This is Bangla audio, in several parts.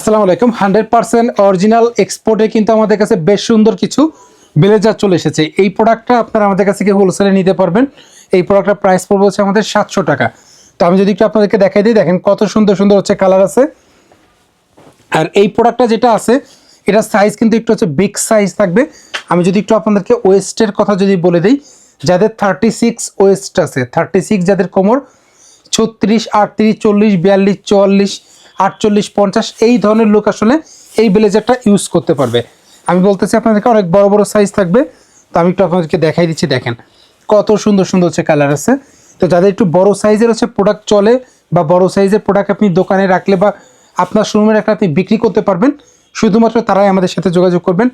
আসসালামু আলাইকুম। হান্ড্রেড পার্সেন্ট অরিজিনাল এক্সপোর্টে কিন্তু আমাদের কাছে বেশ সুন্দর কিছু ব্লেজার চলে এসেছে। এই প্রোডাক্টটা আপনারা আমাদের কাছে কি হোলসেলে নিতে পারবেন। এই প্রোডাক্টটা প্রাইস পড়বে হচ্ছে আমাদের সাতশো টাকা। তো আমি যদি একটু আপনাদেরকে দেখাই দিই, দেখেন কত সুন্দর সুন্দর হচ্ছে কালার আছে। আর এই প্রোডাক্টটা যেটা আছে এটা সাইজ কিন্তু একটু হচ্ছে বিগ সাইজ থাকবে। আমি যদি একটু আপনাদেরকে ওয়েস্টের কথা যদি বলে দিই, যাদের থার্টি সিক্স ওয়েস্ট আছে থার্টি সিক্স যাদের কোমর, ছত্রিশ, আটত্রিশ, চল্লিশ, বিয়াল্লিশ, চুয়াল্লিশ আটচল্লিশ পঞ্চাশ, এই ধরনের লোক আসলে এই ব্লেজারটা ইউজ করতে পারবে। আমি বলতেছি আপনাদেরকে অনেক বড় বড় সাইজ থাকবে, তো আমি একটু আপনাদেরকে দেখাই দিচ্ছি, দেখেন। কত সুন্দর সুন্দর হচ্ছে কালার আছে। তো যাদের একটু বড় সাইজের হচ্ছে প্রোডাক্ট চলে বা বড় সাইজের প্রোডাক্ট আপনি দোকানে রাখলে বা আপনার শোরুমে রাখলে আপনি বিক্রি করতে পারবেন, শুধুমাত্র তারাই আমাদের সাথে যোগাযোগ করবেন।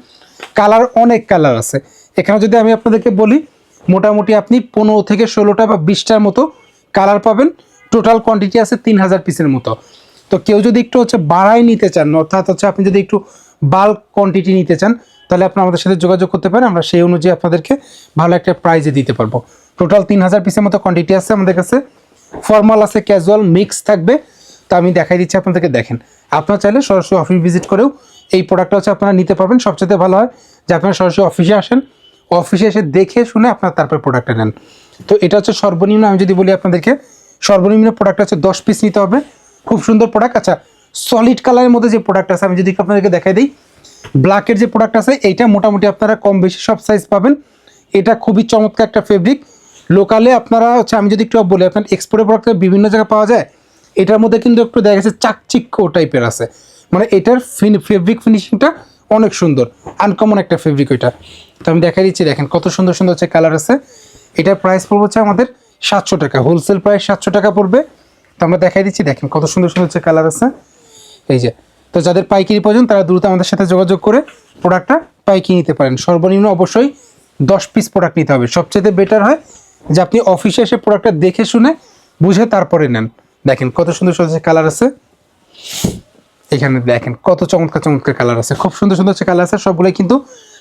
কালার অনেক কালার আছে। এখানে যদি আমি আপনাদেরকে বলি, মোটামুটি আপনি পনেরো থেকে ষোলোটা বা বিশটার মতো কালার পাবেন। টোটাল কোয়ান্টিটি আছে তিন হাজার পিসের মতো। তো কেউ যদি একটু হচ্ছে বাড়াই নিতে চান, অর্থাৎ হচ্ছে আপনি যদি একটু বাল্ক কোয়ান্টিটি নিতে চান, তাহলে আপনি আমাদের সাথে যোগাযোগ করতে পারেন, আমরা সেই অনুযায়ী আপনাদেরকে ভালো একটা প্রাইজে দিতে পারব। টোটাল তিন হাজার পিসের মতো কোয়ান্টিটি আছে আমাদের কাছে। ফর্মাল আছে ক্যাজুয়াল মিক্স থাকবে। তো আমি দেখাই দিচ্ছি আপনাদেরকে, দেখেন। আপনারা চাইলে সরাসরি অফিস ভিজিট করেও এই প্রোডাক্টটা হচ্ছে আপনারা নিতে পারবেন। সবচেয়ে ভালো হয় যে আপনারা সরাসরি অফিসে আসেন অফিসে এসে দেখে শুনে আপনারা তারপর প্রোডাক্টটা নেন। তো এটা হচ্ছে সর্বনিম্ন, আমি যদি বলি আপনাদেরকে, সর্বনিম্ন প্রোডাক্ট হচ্ছে দশ পিস নিতে হবে। খুব সুন্দর প্রোডাক্ট আচ্ছা সলিড কালারের মধ্যে যে প্রোডাক্ট আছে, আমি যদি আপনাদেরকে দেখাই দিই ব্ল্যাকের যে প্রোডাক্ট আছে, এইটা মোটামুটি আপনারা কম বেশি সব সাইজ পাবেন। এটা খুবই চমৎকার একটা ফেব্রিক লোকালে আপনারা হচ্ছে, আমি যদি একটু বলি, আপনার এক্সপোর্টের প্রোডাক্ট বিভিন্ন জায়গায় পাওয়া যায়, এটার মধ্যে কিন্তু একটু দেখা গেছে চাকচিক্য টাইপের আছে। মানে এটার ফেব্রিক ফিনিশিংটা অনেক সুন্দর আনকমন একটা ফেব্রিক ওইটা। তো আমি দেখাই দিচ্ছি, দেখেন কত সুন্দর সুন্দর হচ্ছে কালার আছে। এটার প্রাইস পড়বে হচ্ছে আমাদের সাতশো টাকা হোলসেল প্রাইস সাতশো টাকা পড়বে। আমরা দেখাই দিচ্ছি, দেখেন কত সুন্দর সুন্দর হচ্ছে কালার আছে। এই যে, তো যাদের পাইকারি প্রয়োজন, তারা দ্রুত আমাদের সাথে যোগাযোগ করে প্রোডাক্টটা পাইকারি নিতে পারেন। সর্বনিম্ন অবশ্যই দশ পিস প্রোডাক্ট নিতে হবে। সবচেয়ে বেটার হয় যে আপনি অফিসে এসে প্রোডাক্টটা দেখে শুনে, বুঝে তারপরে নেন। দেখেন কত সুন্দর সুন্দর কালার আছে। এখানে দেখেন কত চমৎকার চমৎকার কালার আছে। খুব সুন্দর সুন্দর কালার আছে, সবগুলোই কিন্তু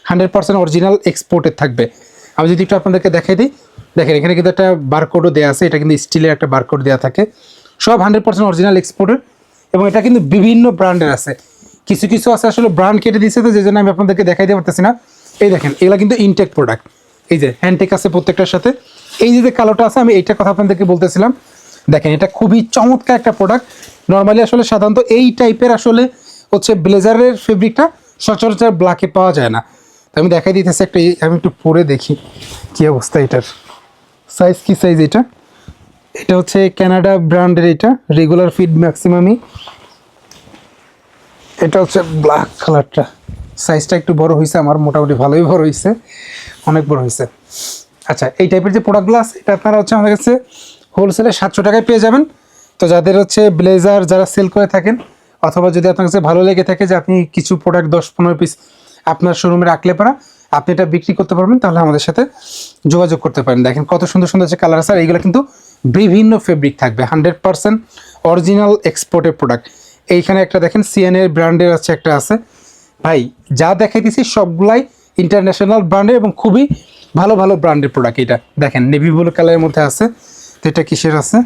হান্ড্রেড পার্সেন্ট অরিজিনাল এক্সপোর্টেড থাকবে। আমি যদি একটু আপনাদেরকে দেখাই দিই, দেখেন এখানে কিন্তু একটা বারকোডও দেওয়া আছে। এটা কিন্তু স্টিলের একটা বারকোড দেওয়া থাকে। সব হান্ড্রেড পার্সেন্ট অরিজিনাল এক্সপোর্টেড এবং এটা কিন্তু বিভিন্ন ব্র্যান্ডের আছে। কিছু কিছু আছে আসলে ব্র্যান্ড কেটে দিচ্ছে তো যে জন্য আমি আপনাদেরকে দেখাইতে পারতেছি না। এই দেখেন, এগুলো কিন্তু ইনটেক প্রোডাক্ট এই যে হ্যান্ডটেক আছে প্রত্যেকটার সাথে। এই যে কালোটা আছে, আমি এইটার কথা আপনাদেরকে বলতেছিলাম। দেখেন, এটা খুবই চমৎকার একটা প্রোডাক্ট নর্মালি আসলে সাধারণত এই টাইপের আসলে হচ্ছে ব্লেজারের ফেব্রিকটা সচরাচর ব্ল্যাকে পাওয়া যায় না। তো আমি দেখাই দিতেছি একটা আমি একটু পরে দেখি কি অবস্থা এটার। সাইজ কি সাইজ এটা? এটা হচ্ছে ক্যানাডা ব্র্যান্ডের এটা রেগুলার ফিড ম্যাক্সিমামই এটা হচ্ছে ব্ল্যাক কালারটা সাইজটা একটু বড় হয়েছে আমার, মোটামুটি ভালোই বড় হয়েছে অনেক বড় হয়েছে আচ্ছা এই টাইপের যে প্রোডাক্টগুলো আছে, এটা আপনারা হচ্ছে আমাদের কাছে হোলসেলে সাতশো টাকায় পেয়ে যাবেন। তো যাদের হচ্ছে ব্লেজার যারা সেল করে থাকেন, অথবা যদি আপনার কাছে ভালো লেগে থাকে যে আপনি কিছু প্রোডাক্ট দশ পনেরো পিস আপনার শোরুমে রাখলে পারা আপনি এটা বিক্রি করতে পারবেন, তাহলে আমাদের সাথে যোগাযোগ করতে পারেন। দেখেন কত সুন্দর সুন্দর যে কালার আছে, আর এইগুলো কিন্তু বিভিন্ন ফেব্রিক থাকবে হান্ড্রেড পার্সেন্ট অরিজিনাল এক্সপোর্টের প্রোডাক্ট এইখানে একটা দেখেন সিএনএর ব্র্যান্ডের আছে একটা আছে। ভাই, যা দেখাইতেছি সবগুলাই ইন্টারন্যাশনাল ব্র্যান্ডের এবং খুবই ভালো ভালো ব্র্যান্ডের প্রোডাক্ট এটা। দেখেন নেভি ব্লু কালারের মধ্যে আছে, তো এটা কিসের আছে?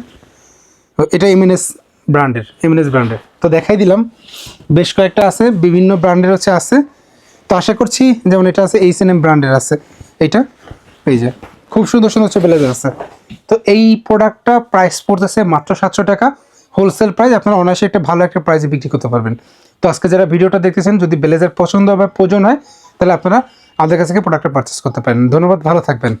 এটা এমএনএস ব্র্যান্ডের এমএনএস ব্র্যান্ডের তো দেখাই দিলাম, বেশ কয়েকটা আছে, বিভিন্ন ব্র্যান্ডের হচ্ছে আছে। তো আশা করছি যেমন এটা আছে এইচ এন এম ব্র্যান্ডের আছে। এইটা, এই যে, খুব সুন্দর সুন্দর হচ্ছে ব্লেজার আছে। তো এই প্রোডাক্টটা প্রাইস পড়তেছে মাত্র সাতশো টাকা। হোলসেল প্রাইস আপনারা অনায়াসে একটা ভালো একটা প্রাইসে বিক্রি করতে পারবেন। তো আজকে যারা ভিডিওটা দেখতেছেন, যদি ব্লেজার পছন্দ বা প্রয়োজন হয়, তাহলে আপনারা আমাদের কাছ থেকে প্রোডাক্টটা পারচেস করতে পারেন। ধন্যবাদ, ভালো থাকবেন।